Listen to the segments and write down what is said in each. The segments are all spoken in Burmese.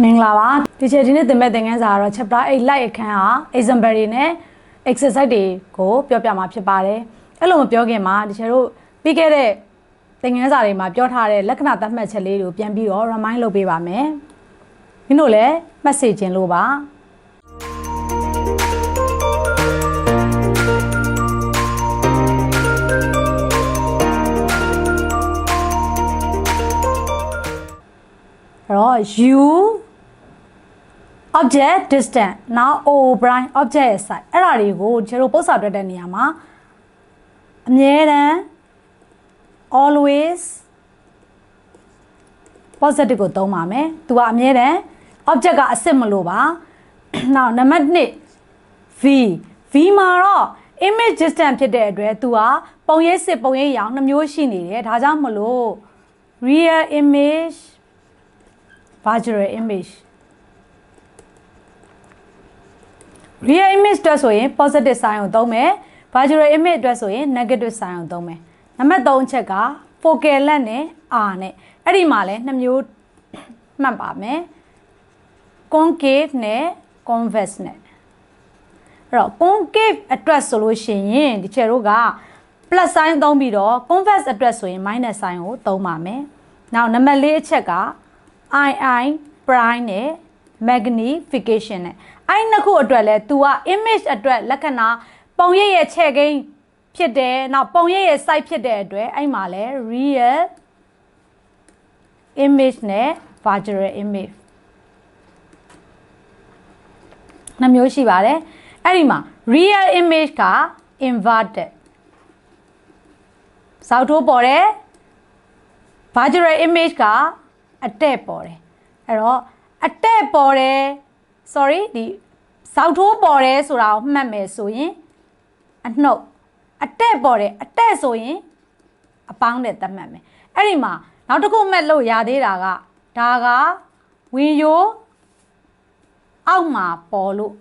မင်္ဂလာပါဒီချက်ဒီနေ့သင်မဲ့သင်ခန်းစာကတော့ chapter 8 light အခန်းဟာ example တွေနဲ့ exercise တွေကိုပြောပြမှာဖြစ်ပါတယ်အဲ့လိုမပြောခင်မှာဒီချက်တို့ပြီးခဲ့တဲ့သင်ခန်းစာတွေမှာပြောထားတဲ့လက္ခဏာသတ်မှတ်ချက်လေးတွေကိုပြန်ပြီးတော့ remind လုပ်ပေးပါမယ်မင်းတို့လည်းမှတ်စေခြင်းလို့ပါအဲ့တော့ you object distance now o prime object ရဲ့ side အဲ့ဒါတွေကိုကျွန်တော်တို့ပုတ်စာတွက်တဲ့နေရာမှာအမြဲတမ်း always positive ကိုသုံးပါမယ်သူကအမြဲတမ်း object ကအစစ်မလို့ပါ now နံပါတ်1 v v မှာတော့ image distance ဖြစ်တဲ့အတွက်သူကပုံရိပ်စစ်ပုံရိပ်ရောင်နှမျိုးရှိနေတယ်ဒါကြောင့်မလို့ real image virtual image real image အတွက်ဆိုရင် positive sign ကိုသုံးမယ် virtual image အတွက်ဆိုရင် negative sign ကိုသုံးမယ်နံပါတ်3အချက်က focal length နဲ့ r နဲ့အဲ့ဒီမှာလဲနှစ်မျိုးမှတ်ပါမယ် concave နဲ့ convex နဲ့အဲ့တော့ concave အတွက်ဆိုလို့ရှိရင်ဒီချေတို့က plus sign သုံးပြီးတော့ convex အတွက်ဆိုရင် minus sign ကိုသုံးပါမယ်နောက်နံပါတ်4အချက်က ii prime နဲ့ magnification နဲ့ အဲ့နှစ်ခုအတွက်လဲ तू က image အတွက်လက္ခဏာပုံရိပ်ရဲ့ချဲ့ကိန်းဖြစ်တယ်နောက်ပုံရိပ်ရဲ့ site ဖြစ်တဲ့အတွက်အဲ့မှာလဲ real image နဲ့ virtual image နှမျိုးရှိပါတယ်အဲ့ဒီမှာ real image က inverted စောက်ထိုးပေါ်တယ် virtual image ကအတက်ပေါ်တယ်အဲ့တော့အတက်ပေါ်တယ် sorry ဒီဇောက်ထိုးပေါ်တယ်ဆိုတာကိုမှတ်မယ်ဆိုရင်အနှုတ်အတက်ပေါ်တယ်အတက်ဆိုရင်အပေါင်းနဲ့သတ်မှတ်မယ်အဲ့ဒီမှာနောက်တစ်ခုမှတ်လို့ရသေးတာကဒါကဝင်းရိုးအောက်မှာပေါ်လို့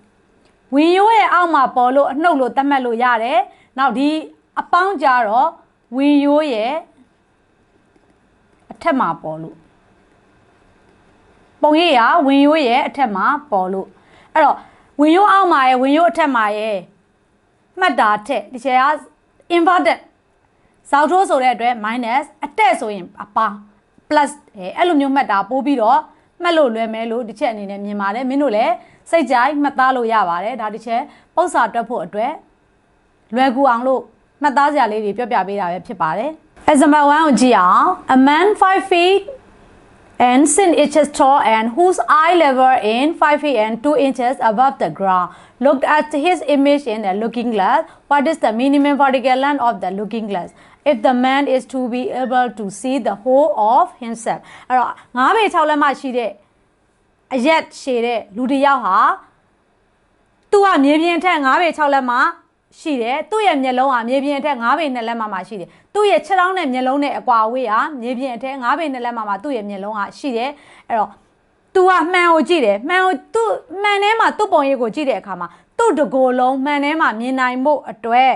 ဝင်းရိုးရဲ့အောက်မှာပေါ်လို့အနှုတ်လို့သတ်မှတ်လို့ရတယ်နောက်ဒီအပေါင်းကြတော့ဝင်းရိုးရဲ့အထက်မှာပေါ်လို့ ပုံရိပ်ကဝင်ရိုးရဲ့အထက်မှာပေါ်လို့အဲ့တော့ဝင်ရိုးအောက်မှာရဲ့ဝင်ရိုးအထက်မှာရဲ့မှတ်တာထက်ဒီချေက inverted ဇောက်ထိုးဆိုတဲ့အတွက် minus အတက်ဆိုရင်အပေါင်း plus အဲ့လိုမျိုးမှတ်တာပို့ပြီးတော့မှတ်လို့လွယ်မဲလို့ဒီချက်အနေနဲ့မြင်ပါတယ်မင်းတို့လည်းစိတ်ကြိုက်မှတ်သားလို့ရပါတယ်ဒါဒီချက်ပု္ပ္ပစာတွက်ဖို့အတွက်လွယ်ကူအောင်လို့မှတ်သားစရာလေးတွေပြောပြပေးတာပဲဖြစ်ပါတယ် example 1ကိုကြည့်အောင် a man 5 feet and sin inches tall and whose eye level in 5 feet and 2 inches above the ground looked at his image in the looking glass what is the minimum vertical length of the looking glass if the man is to be able to see the whole of himself အဲ့တော့၅ပေ6လက်မှရှိတဲ့အရက်ရှည်တဲ့လူတစ်ယောက်ဟာသူကမြေပြင်ထက်၅ပေ6လက်မှ ရှိတယ်သူ့ရဲ့မျက်လုံးကမြေပြင်အထက်9ပေ2လက်မှမှရှိတယ်သူ့ရဲ့ခြေထောက်နဲ့မျက်လုံးနဲ့အကွာအဝေးကမြေပြင်အထက်9ပေ2လက်မှမှသူ့ရဲ့မျက်လုံးကရှိတယ်အဲ့တော့ तू ကမှန်ကိုကြည့်တယ်မှန်ကိုသူ့မှန်ထဲမှာသူ့ပုံရိပ်ကိုကြည့်တဲ့အခါမှာသူ့တကိုယ်လုံးမှန်ထဲမှာမြင်နိုင်ဖို့အတွက်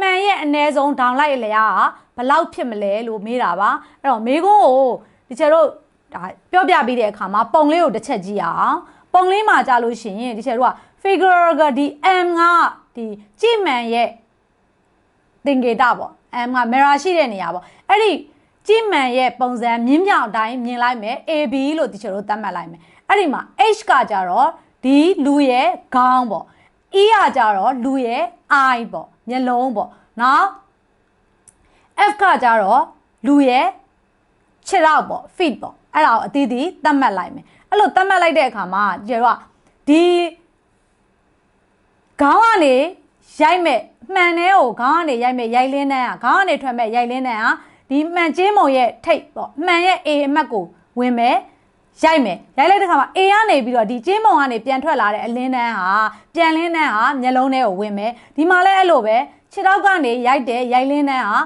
မှန်ရဲ့အ ਨੇ ဆုံးဒေါင်လိုက်လျာကဘလောက်ဖြစ်မလဲလို့မေးတာပါအဲ့တော့မေးခွန်းကိုဒီချက်တို့ဒါပြောပြပြီးတဲ့အခါမှာပုံလေးကိုတစ်ချက်ကြည့်အောင်ပုံလေးမှာကြာလို့ရှိရင်ဒီချက်တို့က figure ကဒီ m က ဒီကြည့်မှန်ရဲ့သင်္ကေတပေါ့ m က mirror ရှိတဲ့နေရာပေါ့အဲ့ဒီကြည့်မှန်ရဲ့ပုံစံမြင်းမြောင်အတိုင်းမြင်လိုက်မယ် AB လို့ဒီချက်တို့သတ်မှတ်လိုက်မယ်အဲ့ဒီမှာ H ကကြတော့ဒီလူရဲ့ခေါင်းပေါ့ E ကကြတော့လူရဲ့ eye ပေါ့မျက်လုံးပေါ့နော် F ကကြတော့လူရဲ့ခြေထောက်ပေါ့ feet ပေါ့အဲ့ဒါကိုအသီးသီးသတ်မှတ်လိုက်မယ်အဲ့လိုသတ်မှတ်လိုက်တဲ့အခါမှာကျတော့ဒီ ခေါင်းကနေရိုက်မဲ့မှန်တဲ့ကိုခေါင်းကနေရိုက်မဲ့ရိုက်လင်းတဲ့ဟာခေါင်းကနေထွက်မဲ့ရိုက်လင်းတဲ့ဟာဒီမှန်ချင်းမုံရဲ့ထိတ်ပေါ့မှန်ရဲ့ A အမှတ်ကိုဝင်မဲ့ရိုက်မယ်ရိုက်လိုက်တဲ့ခါမှာ A ကနေပြီးတော့ဒီကျင်းမုံကနေပြန်ထွက်လာတဲ့အလင်းတန်းဟာပြန်လင်းတန်းဟာမျက်လုံးထဲကိုဝင်မယ်ဒီမှာလည်းအဲ့လိုပဲခြေထောက်ကနေရိုက်တယ်ရိုက်လင်းတန်းဟာ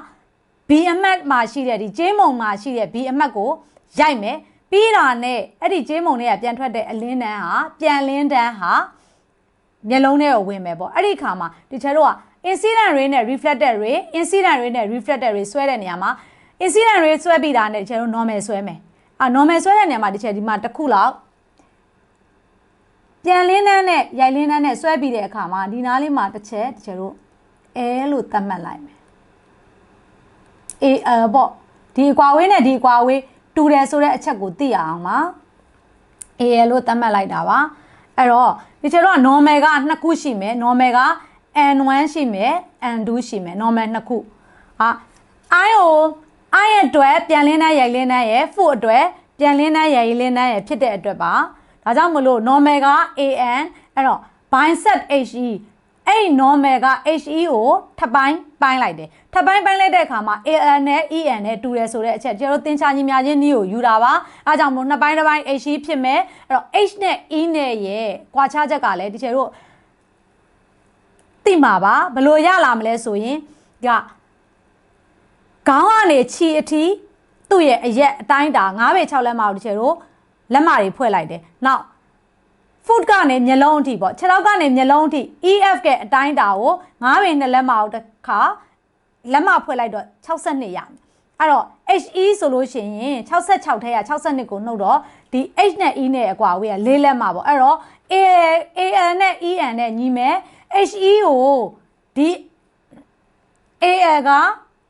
B အမှတ်မှာရှိတဲ့ဒီကျင်းမုံမှာရှိတဲ့ B အမှတ်ကိုရိုက်မယ်ပြီးတာနဲ့အဲ့ဒီကျင်းမုံတွေကပြန်ထွက်တဲ့အလင်းတန်းဟာပြန်လင်းတန်းဟာ မျက်လုံးထဲကိုဝင်မယ်ပေါ့အဲ့ဒီခါမှာဒီချက်တို့က incident ray နဲ့ reflected ray incident ray နဲ့ reflected ray ဆွဲတဲ့နေရာမှာ incident ray ဆွဲပြီးတာနဲ့ဒီချက်တို့ normal ဆွဲမယ်အာ normal ဆွဲတဲ့နေရာမှာဒီချက်ဒီမှာတစ်ခုလောက်ပြန်လင်းနှန်းနဲ့ရိုက်လင်းနှန်းနဲ့ဆွဲပြီးတဲ့အခါမှာဒီနားလေးမှာတစ်ချက်တချို့တို့အဲလို့သတ်မှတ်လိုက်မယ်အေးအပေါ့ဒီအကွာဝေးနဲ့ဒီအကွာဝေးတူတယ်ဆိုတဲ့အချက်ကိုသိရအောင်ပါ AL လို့သတ်မှတ်လိုက်တာပါ အဲ့တော့ဒီကျတော့ normal ကနှစ်ခုရှိမယ် normal က N1 ရှိမယ် N2 ရှိမယ် normal နှစ်ခုဟာ I ကို I ရဲ့အတွက်ပြန်လင်းတဲ့ရိုက်လင်းတဲ့ရဲ့ foot အတွက်ပြန်လင်းတဲ့ရိုက်လင်းတဲ့ရဲ့ဖြစ်တဲ့အတွက်ပါဒါကြောင့်မလို့ normal က AN အဲ့တော့ biset HE အဲ့ဒီ normal က HE ကိုထပ်ပိုင်းပိုင်းလိုက်တယ်ထပ်ပိုင်းပိုင်းလိုက်တဲ့အခါမှာ AN နဲ့ EN နဲ့တူတယ်ဆိုတဲ့အချက်ကျွန်တော်တို့သင်္ချာညီများချင်းနည်းကိုယူတာပါအဲဒါကြောင့်မို့နှစ်ပိုင်းတစ်ပိုင်း HE ဖြစ်မယ်အဲ့တော့ H နဲ့ E နဲ့ရဲ့ကွာခြားချက်ကလည်းဒီချေတို့သိမှာပါဘယ်လိုရလာမလဲဆိုရင်ကခေါင်းကနေခြီအထိသူ့ရဲ့အရက်အတိုင်းတာ9ပေ6လက်မအောင်ဒီချေတို့လက်မတွေဖွဲ့လိုက်တယ်နောက် foot ကနေမျက်လုံးအထိပေါ့ခြေထောက်ကနေမျက်လုံးအထိ EF ကအတိုင်းတာကို9ပေ2လက်မအောင်တစ်ခါလက်မဖွဲ့လိုက်တော့62ရမယ်အဲ့တော့ HE ဆိုလို့ရှိရင်66ထဲက62ကိုနှုတ်တော့ဒီ H နဲ့ E နဲ့အကွာဝေးက၄လက်မှာပေါ့အဲ့တော့ AL AL နဲ့ EN နဲ့ညီမယ် HE ကိုဒီ AL က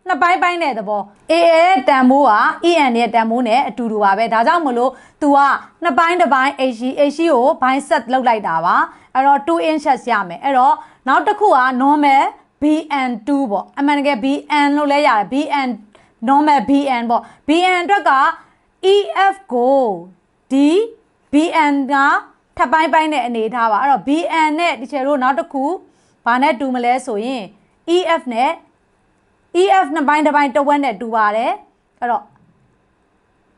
နှစ်ပိုင်းပိုင်းတဲ့သဘော AL ရဲ့တန်ဖိုးက EN ရဲ့တန်ဖိုးနဲ့အတူတူပါပဲဒါကြောင့်မလို့ तू ကနှစ်ပိုင်းတစ်ပိုင်း HE HE ကို bind set လောက်လိုက်တာပါအဲ့တော့2 inches ရမယ်အဲ့တော့နောက်တစ်ခုက normal BN2 ပေါ့အမှန်တကယ် BN လို့လဲရတယ် BN normal BN ပေါ့ BN အတွက်က EF ကိုဒီ BN ကထပ်ပိုင်းပိုင်းတဲ့အနေထားပါအဲ့တော့ BN နဲ့ဒီချေတို့နောက်တစ်ခုဘာနဲ့တူမလဲဆိုရင် EF နဲ့ EF နှစ်ပိုင်းတစ်ပိုင်းတစ်ဝက်နဲ့တူပါတယ်အဲ့တော့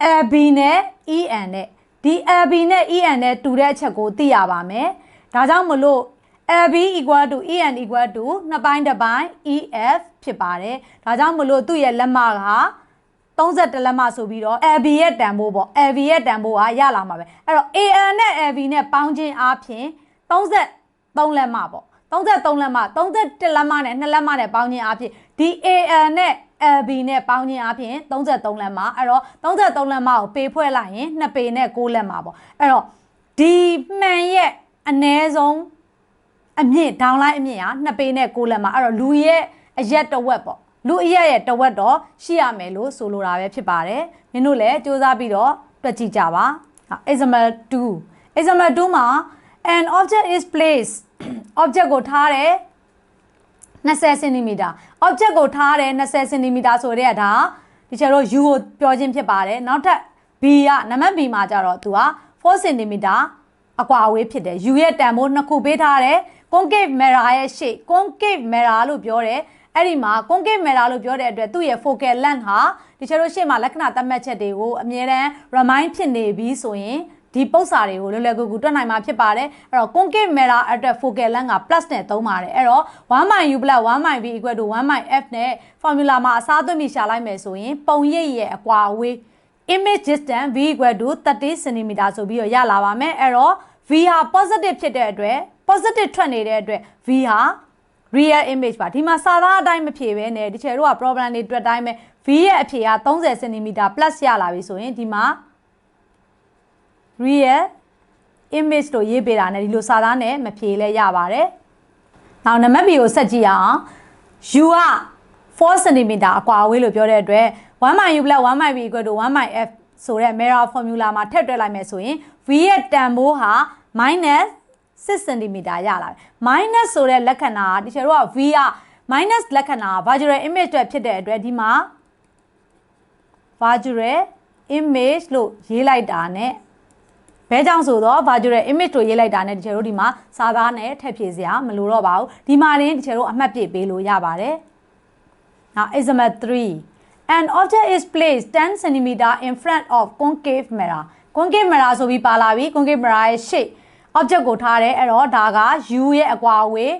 AB နဲ့ EN နဲ့ဒီ AB နဲ့ EN နဲ့တူတဲ့အချက်ကိုသိရပါမယ်ဒါကြောင့်မလို့ AB equal to EN equal to နှစ်ပိုင်းတစ်ပိုင်း EF ဖြစ်ပါတယ်ဒါကြောင့်မလို့သူ့ရဲ့လက်မက31လက်မဆိုပြီးတော့ AB ရဲ့တန်ဖိုးပေါ့ AB ရဲ့တန်ဖိုးကရလာမှာပဲအဲ့တော့ AN နဲ့ AB နဲ့ပေါင်းခြင်းအပြင်33လက်မပေါ့33လက်မ31လက်မနဲ့2လက်မနဲ့ပေါင်းခြင်းအပြင် ဒီ AN နဲ့ LB နဲ့ပေါင်းခြင်းအပြင်33လက်မအဲ့တော့33လက်မကိုပေဖွဲ့လိုက်ရင်2ပေနဲ့6လက်မပေါ့အဲ့တော့ဒီမှန်ရဲ့အ ਨੇ ဆုံးအမြင့် downline အမြင့်ဟာ2ပေနဲ့6လက်မအဲ့တော့လူရဲ့အရက်တစ်ဝက်ပေါ့လူအရက်ရဲ့တစ်ဝက်တော့ရှိရမယ်လို့ဆိုလိုတာပဲဖြစ်ပါတယ်မင်းတို့လည်းစူးစမ်းပြီးတော့တွက်ကြည့်ကြပါ example 2 example 2မှာ an object is placed object ကိုထားတယ် 20 cm object ကိုထားတယ်20 cm ဆိုတဲ့ဒါဒီချက်တော့ u ကိုပြောခြင်းဖြစ်ပါတယ်နောက်ထပ် b ကနံပါတ် b မှာကြတော့သူက4 cm အကွာအဝေးဖြစ်တယ် u ရဲ့တန်ဖိုးနှစ်ခုပေးထားတယ် concave mirror ရဲ့ရှေ့ concave mirror လို့ပြောတယ်အဲ့ဒီမှာ concave mirror လို့ပြောတဲ့အတွက်သူ့ရဲ့ focal length ဟာဒီချက်တို့ရှေ့မှာလက္ခဏာသတ်မှတ်ချက်တွေကိုအမြဲတမ်း remind ဖြစ်နေပြီးဆိုရင် ဒီပု္ပ္ပစာတွေကိုလွယ်လွယ်ကူကူတွက်နိုင်မှာဖြစ်ပါတယ်အဲ့တော့ concave mirror အတွက် focal length က plus နဲ့သုံးပါတယ်အဲ့တော့ 1/u 1/v 1/f နဲ့ formula မှာအစားသွင်းပြီးရှာလိုက်မယ်ဆိုရင်ပုံရိပ်ရဲ့အကွာအဝေး image distance v 30 cm ဆိုပြီးတော့ရလာပါမယ်အဲ့တော့ v ဟာ positive ဖြစ်တဲ့အတွက် positive ထွက်နေတဲ့အတွက် v ဟာ real image ပါဒီမှာစာသားအတိုင်းမဖြေဘဲနဲ့ဒီချေတို့က problem တွေတွေ့တိုင်းပဲ v ရဲ့အဖြေက30 cm plus ရလာပြီဆိုရင်ဒီမှာ real image လို့ရေးပေးတာနဲ့ဒီလိုစာသားနဲ့မဖြေလဲရပါတယ်။နောက်နံပါတ် B ကိုဆက်ကြည့်ရအောင်။ u က4 cm အကွာအဝေးလို့ပြောတဲ့အတွက် 1/u 1/v 1/f ဆိုတဲ့ mirror formula မှာထည့်တွက်လိုက်မယ်ဆိုရင် v ရဲ့တန်ဖိုးဟာ6 cm ရလာတယ်။ minus ဆိုတဲ့လက္ခဏာကဒီချေတို့က v က minus လက္ခဏာ virtual image အတွက်ဖြစ်တဲ့အတွက်ဒီမှာ virtual image လို့ရေးလိုက်တာ ਨੇ ဘဲကြောင့်ဆိုတော့ virtual image တို့ရေးလိုက်တာနဲ့ဒီချေတို့ဒီမှာစာသားနဲ့ထည့်ဖြည့်စရာမလိုတော့ပါဘူးဒီမှာနေဒီချေတို့အမှတ်ပြပေးလို့ရပါတယ်။ Now example 3 An object is placed 10 cm in front of concave mirror concave mirror ဆိုပြီးပါလာပြီ concave mirror ရဲ့ shape object ကိုထားတယ်အဲ့တော့ဒါက u ရဲ့အကွာအဝေး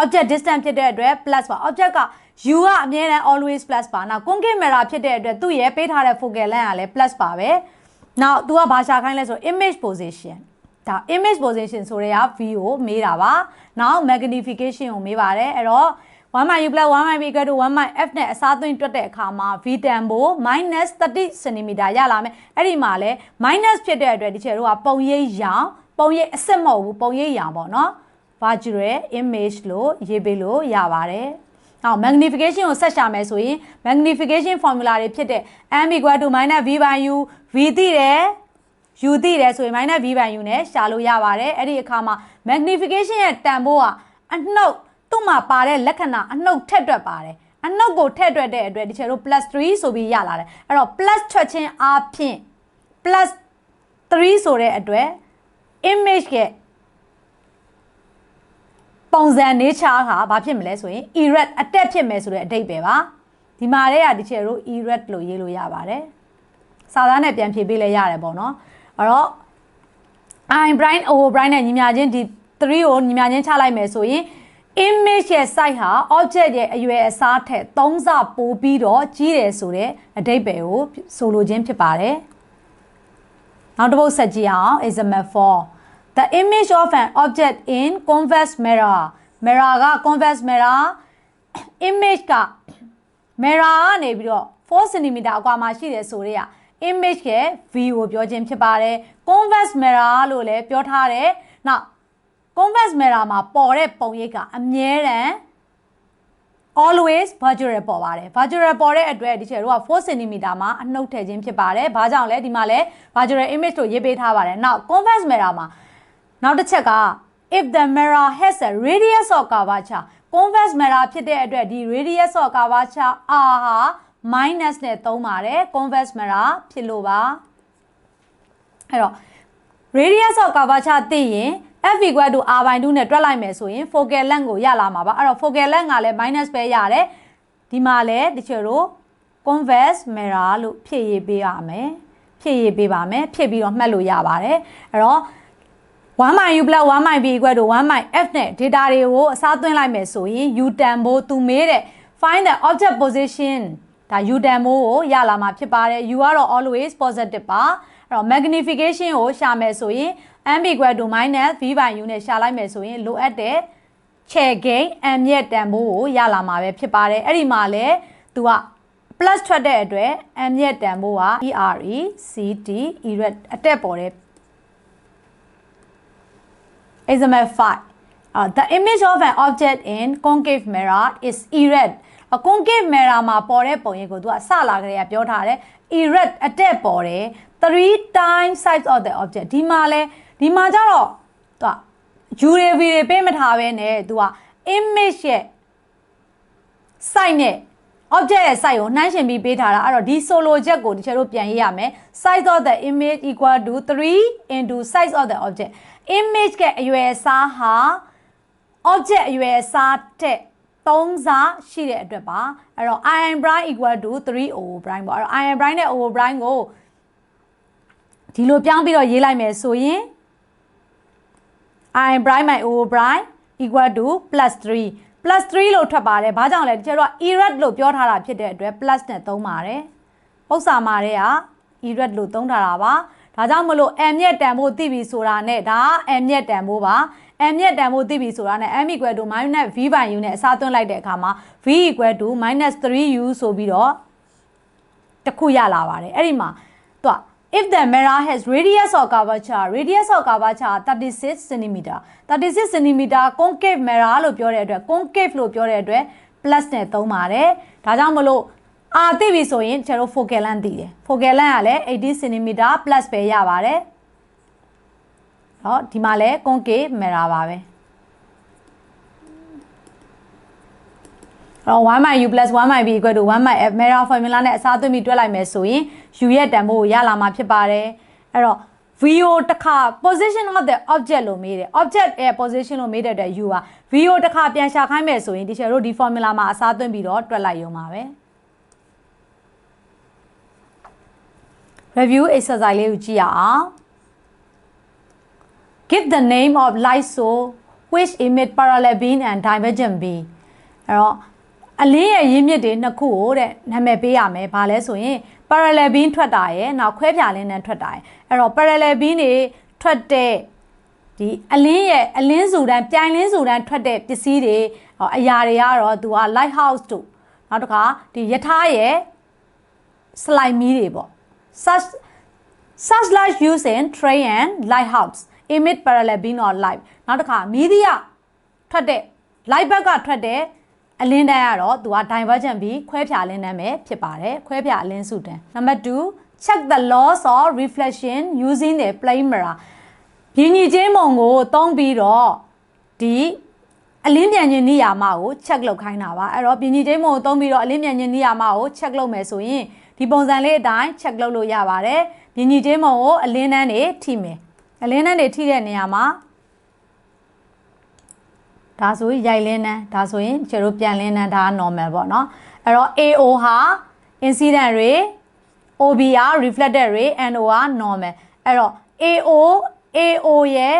object distance ဖြစ်တဲ့အတွက် plus ပါ object က u ကအမြဲတမ်း always plus ပါနောက် concave mirror ဖြစ်တဲ့အတွက်သူ့ရဲ့ပေးထားတဲ့ focal length ကလည်း plus ပါပဲ။ now तू ကဘာရှာခိုင်းလဲဆို image position ဒါ image position ဆိုတဲ့က v ကိုမေးတာပါ now magnification ကိုမေးပါတယ်အဲ့တော့ 1/u 1/v 1/f နဲ့အစားသွင်းတွက်တဲ့အခါမှာ v တန်ဖိုး -30 cm ရလာမယ်အဲ့ဒီမှာလဲ minus ဖြစ်တဲ့အတွက်ဒီချေတို့ကပုံရိပ်ရောင်ပုံရိပ်အစစ်မဟုတ်ဘူးပုံရိပ်ရာပေါ့နော် virtual image လို့ရေးပေးလို့ရပါတယ်။ နောက် magnification ကိုဆက်ရှာမယ်ဆိုရင် magnification formula တွေဖြစ်တဲ့ m equal to -v by u v သိတယ် u သိတယ်ဆိုရင် -v by u နဲ့ရှာလို့ရပါတယ်။အဲ့ဒီအခါမှာ magnification ရဲ့တန်ဖိုးကအနှုတ်သူ့မှာပါတဲ့လက္ခဏာအနှုတ်ထက်တွက်ပါတယ်။အနှုတ်ကိုထက်တွက်တဲ့အတွက်ဒီချက်တို့ +3 ဆိုပြီးရလာတယ်။အဲ့တော့ plus ထွက်ခြင်းအပြင် plus 3ဆိုတဲ့အတွက် image ရဲ့ ပုံစံ nature ဟာဘာဖြစ်မလဲဆိုရင် erect အတက်ဖြစ်မယ်ဆိုတဲ့အဓိပ္ပာယ်ပါဒီမှာတည်းကဒီချက်တို့ erect လို့ရေးလို့ရပါတယ်စာသားနဲ့ပြန်ဖြေပေးလဲရတယ်ပေါ့နော်အဲ့တော့ i bright over bright နဲ့ညီမျှချင်းဒီ3ကိုညီမျှချင်းချလိုက်မယ်ဆိုရင် image ရဲ့ size ဟာ object ရဲ့အရွယ်အစားထက်3ဆပိုပြီးတော့ကြီးတယ်ဆိုတဲ့အဓိပ္ပာယ်ကိုဆိုလိုခြင်းဖြစ်ပါတယ်နောက်တစ်ပုဒ်ဆက်ကြည့်အောင် example 4 the image of an object in convex mirror mirror က convex mirror image က mirror ကနေပြီးတော့4 cm အကွာမှာရှိတယ်ဆိုတော့ image ရဲ့ v ကိုပြောခြင်းဖြစ်ပါတယ် convex mirror လို့လည်းပြောထားတယ်နောက် convex mirror မှာပေါ်တဲ့ပုံရိပ်ကအမြဲတမ်း always virtual ပေါ်ပါတယ် virtual ပေါ်တဲ့အတွက်ဒီချက်တို့က4 cm မှာအနှုတ်ထည့်ခြင်းဖြစ်ပါတယ်ဘာကြောင့်လဲဒီမှာလဲ virtual image ကိုရေးပေးထားပါတယ်နောက် convex mirror မှာ နောက်တစ်ချက်က if the mirror has a radius of curvature convex mirror ဖြစ်တဲ့အတွက်ဒီ radius of curvature r ဟာ minus နဲ့သုံးပါတယ် convex mirror ဖြစ်လို့ပါအဲ့တော့ radius of curvature သိရင် f equal to r by 2နဲ့တွက်လိုက်မယ်ဆိုရင် focal length ကိုရလာမှာပါအဲ့တော့ focal length ကလည်း minus ပဲရတယ်ဒီမှာလည်းတချို့တို့ convex mirror လို့ဖြည့်ရေးပေးရမယ်ဖြည့်ရေးပေးပါမယ်ဖြည့်ပြီးတော့မှတ်လို့ရပါတယ်အဲ့တော့ 1 my u plus 1 my b equal to 1 my f နဲ့ data တွေကိုအစားသွင်းလိုက်မယ်ဆိုရင် u တန်ဖိုးသူမေးတဲ့ find the object position ဒါ u တန်ဖိုးကိုရလာမှာဖြစ်ပါတယ် u ကတော့ always positive ပါအဲ့တော့ magnification ကိုရှာမယ်ဆိုရင် m equal to minus v by u နဲ့ရှာလိုက်မယ်ဆိုရင်လိုအပ်တဲ့ chair gain m ရဲ့တန်ဖိုးကိုရလာမှာပဲဖြစ်ပါတယ်အဲ့ဒီမှာလဲသူက plus ထွက်တဲ့အတွက် m ရဲ့တန်ဖိုးက ERE CT erect အတက်ပေါ်တဲ့ Example 5 uh, the image of an object in concave mirror is erect a concave mirror မှာပေါ်တဲ့ပုံရိပ်ကိုသူကစလာကြတဲ့ပြောထားတယ် erect အတက်ပေါ်တယ်3 times size of the object ဒီမှာလဲဒီမှာကျတော့သူက UV တွေပေးမထားဘဲနဲ့သူက image ရဲ့ site နဲ့ object ရဲ့ site ကိုနှိုင်းယှဉ်ပြီးပေးထားတာအဲ့တော့ဒီ solo ချက်ကိုဒီချက်တို့ပြန်ရေးရမယ် size of the image equal to 3 into size of the object image ရဲ့အရွယ်အစားဟာ object အရွယ်အစားတဲ့3စားရှိတဲ့အတွက်ပါအဲ့တော့ iron prime equal to 3 o prime ပေါ့အဲ့တော့ iron prime နဲ့ o prime ကိုဒီလိုပြောင်းပြီးတော့ရေးလိုက်မယ်ဆိုရင် iron prime by o prime equal to plus 3 plus 3လို့ထွက်ပါတယ်ဘာကြောင့်လဲတချို့တော့ erect လို့ပြောထားတာဖြစ်တဲ့အတွက် plus နဲ့သုံးပါတယ်ဥစ္စာမှာတဲ့က erect လို့သုံးထားတာပါ ဒါကြောင့်မလို့ m မြက်တန်ဖို့သိပြီဆိုတာနဲ့ဒါ m မြက်တန်ဖို့ပါ m မြက်တန်ဖို့သိပြီဆိုတာနဲ့ m equal to minus v by u နဲ့အစားသွင်းလိုက်တဲ့အခါမှာ v equal to minus 3u ဆိုပြီးတော့တစ်ခုရလာပါတယ်အဲ့ဒီမှာသူက if the mirror has radius of curvature radius of curvature 36 cm 36 cm concave mirror လို့ပြောတဲ့အတွက် concave လို့ပြောတဲ့အတွက် plus နဲ့သုံးပါတယ်ဒါကြောင့်မလို့ အာသိပြီဆိုရင်ကျွန်တော် focal length သိတယ် focal length ကလည်း80 cm plus ပဲရပါတယ်ဟောဒီမှာလည်း concave mirror ပါပဲတော့1 my u plus 1 my b equal to 1 my f mirror formula နဲ့အစားသွင်းပြီးတွက်လိုက်မယ်ဆိုရင် u ရဲ့တန်ဖိုးကိုရလာမှာဖြစ်ပါတယ်အဲ့တော့ VO တစ်ခါ position of the object လို့မေးတယ် object ရဲ့ position လို့မေးတဲ့အတွက် u ဟာ VO တစ်ခါပြန်ရှာခိုင်းမယ်ဆိုရင်ဒီချက်တို့ဒီ formula မှာအစားသွင်းပြီးတော့တွက်လိုက်ရုံပါပဲ review exercise လေးကိုကြည့်ရအောင် give the name of light source which emit parallel beam and divergent beam အဲ့တော့အလင်းရဲ့ရင်းမြစ်တွေနှစ်ခုကိုတဲ့နာမည်ပေးရမယ်။ဘာလဲဆိုရင် parallel beam ထွက်တာရယ်နောက်ခွဲပြားလင်းနဲ့ထွက်တာရယ်။အဲ့တော့ parallel beam တွေထွက်တဲ့ဒီအလင်းရဲ့အလင်းစုတန်းပြိုင်လင်းစုတန်းထွက်တဲ့ပစ္စည်းတွေအရာတွေကတော့သူက lighthouse တို့နောက်တစ်ခါဒီယထာရဲ့ slide မီးတွေပေါ့ such such light used in train and lighthouse emit parallel beam or light နောက်တစ်ခါမီဒီယာထွက်တဲ့ light ဘက်ကထွက်တဲ့အလင်းတန်းကတော့သူက divergent ပြီးခွဲဖြာလင်းတန်းပဲဖြစ်ပါတယ်ခွဲဖြာအလင်းစုတန်း number 2 check the loss of reflection using the plane mirror ပြင်းကြီးချင်းမုံကိုသုံးပြီးတော့ဒီအလင်းပြန်ခြင်းနေရာမကို check လုပ်ခိုင်းတာပါအဲ့တော့ပြင်းကြီးချင်းမုံကိုသုံးပြီးတော့အလင်းပြန်ခြင်းနေရာမကို check လုပ်မယ်ဆိုရင် ဒီပုံစံလေးအတိုင်း check လုပ်လို့ရပါတယ်ပြင်းကြီးချင်းမုံကိုအလင်းတန်းတွေထိမယ်အလင်းတန်းတွေထိတဲ့နေရာမှာဒါဆိုရင်ရိုက်လင်းတန်းဒါဆိုရင်ကျတို့ပြန်လင်းတန်းဒါက normal ပေါ့နော်အဲ့တော့ AO ဟာ incident ray OB က reflected ray NO က normal အဲ့တော့ AO AO ရဲ့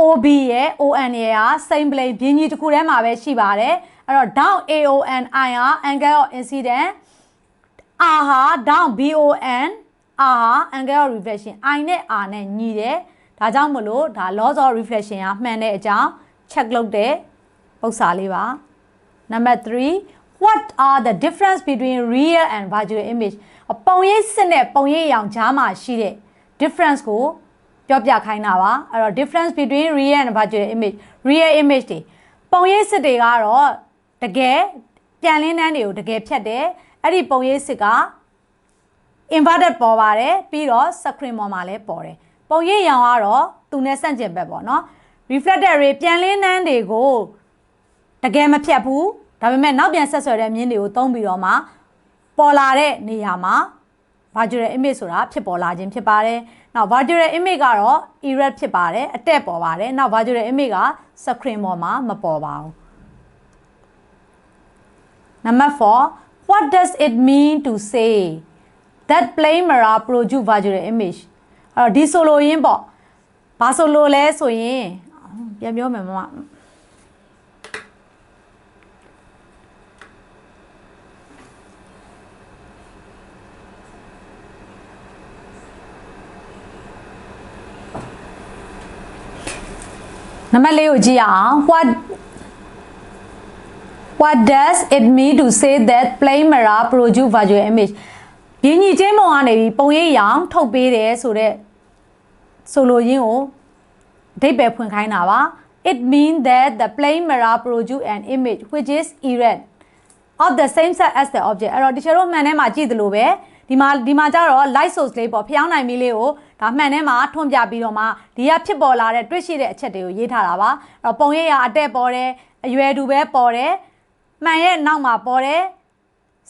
OB ရဲ့ ON ရဲ့က same plane ပြင်းကြီးတစ်ခုထဲမှာပဲရှိပါတယ်အဲ့တော့ down AON I က angle of incident R ဟာ down BON R ဟာ angle of reflection I နဲ့ R နဲ့ညီတယ်ဒါကြောင့်မလို့ဒါ loss of reflection ကမှန်တဲ့အကြောင်း check လုပ်တဲ့ပု္ပ္ပစာလေးပါ number 3 what are the difference between real and virtual image ပုံရိပ်စစ်နဲ့ပုံရိပ်ရောင်ကြားမှာရှိတဲ့ difference ကိုပြောပြခိုင်းတာပါအဲ့တော့ difference between real and virtual image real image တွေပုံရိပ်စစ်တွေကတော့တကယ်ပြန်လင်းတန်းတွေကိုတကယ်ဖြတ်တယ် အဲ့ဒီပုံရိပ်စစ်က inverted ပေါ်ပါတယ်ပြီးတော့ screen ပေါ်မှာလည်းပေါ်တယ်ပုံရိပ်ရောင်ကတော့သူနဲ့ဆန့်ကျင်ဘက်ပေါ့နော် reflected ray ပြန်လင်းတန်းတွေကိုတကယ်မဖြတ်ဘူးဒါပေမဲ့နောက်ပြန်ဆက်ဆွဲတဲ့မြင်းတွေကိုသုံးပြီးတော့မှပေါ်လာတဲ့နေရာမှာ virtual image ဆိုတာဖြစ်ပေါ်လာခြင်းဖြစ်ပါတယ်။နောက် virtual image ကတော့ erect ဖြစ်ပါတယ်အတက်ပေါ်ပါတယ်။နောက် virtual image က screen ပေါ်မှာမပေါ်ပါဘူး။ Number 4 what does it mean to say that plane mirror produce virtual image အဲ့တော့ဒီဆိုလိုရင်းပေါ့ဘာဆိုလိုလဲဆိုရင်ပြန်ပြောမယ်မမနံပါတ်လေးကိုကြည့်ရအောင် what What does it mean to say that plane mirror produce virtual image ပြင်းကြီးချင်းပုံကနေပြီးပုံရိပ်ရောင်ထုတ်ပေးတယ်ဆိုတော့ဆိုလိုရင်းကိုအဓိပ္ပာယ်ဖွင့်ခိုင်းတာပါ It means that the plane mirror produce an image which is erect of the same size as the object အဲ့တော့တချို့တို့မှန်ထဲမှာကြည့်သလိုပဲဒီမှာဒီမှာကျတော့ light source လေးပေါ့ဖျောင်းနိုင်မီလေးကိုဒါမှန်ထဲမှာထွန်းပြပြီးတော့မှဒီကဖြစ်ပေါ်လာတဲ့တွေ့ရှိတဲ့အချက်တွေကိုရေးထားတာပါအဲ့တော့ပုံရိပ်ရအတက်ပေါ်တယ်အရွယ်တူပဲပေါ်တယ် မှန်ရဲ့နောက်မှာပေါ်တယ်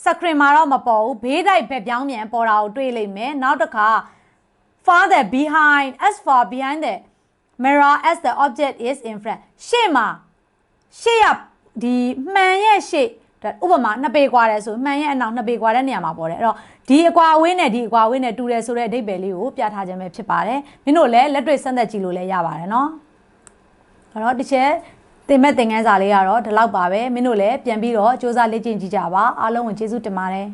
စကရင်မှာတော့မပေါ်ဘူးဘေးတိုက်ဘက်ပြောင်းပြန်ပေါ်တာကိုတွေ့လိမ့်မယ်နောက်တစ်ခါ farther behind as far behind the mirror as the object is in front ရှေ့မှာရှေ့ရဒီမှန်ရဲ့ရှေ့ဒါဥပမာနှစ်ပေကွာတယ်ဆိုမှန်ရဲ့အနောက်နှစ်ပေကွာတဲ့နေရာမှာပေါ်တယ်အဲ့တော့ဒီအကွာအဝေးနဲ့ဒီအကွာအဝေးနဲ့တူတယ်ဆိုတဲ့အဓိပ္ပာယ်လေးကိုပြထားခြင်းပဲဖြစ်ပါတယ်မင်းတို့လည်းလက်တွေ့စမ်းသပ်ကြည့်လို့လည်းရပါတယ်နော်အဲ့တော့တစ်ချက် တင်မဲ့သင်ခန်းစာလေးကတော့ဒီလောက်ပါပဲမင်းတို့လည်းပြန်ပြီးတော့စူးစမ်းလေ့ကျင့်ကြည့်ကြပါအားလုံးကိုကျေးဇူးတင်ပါတယ်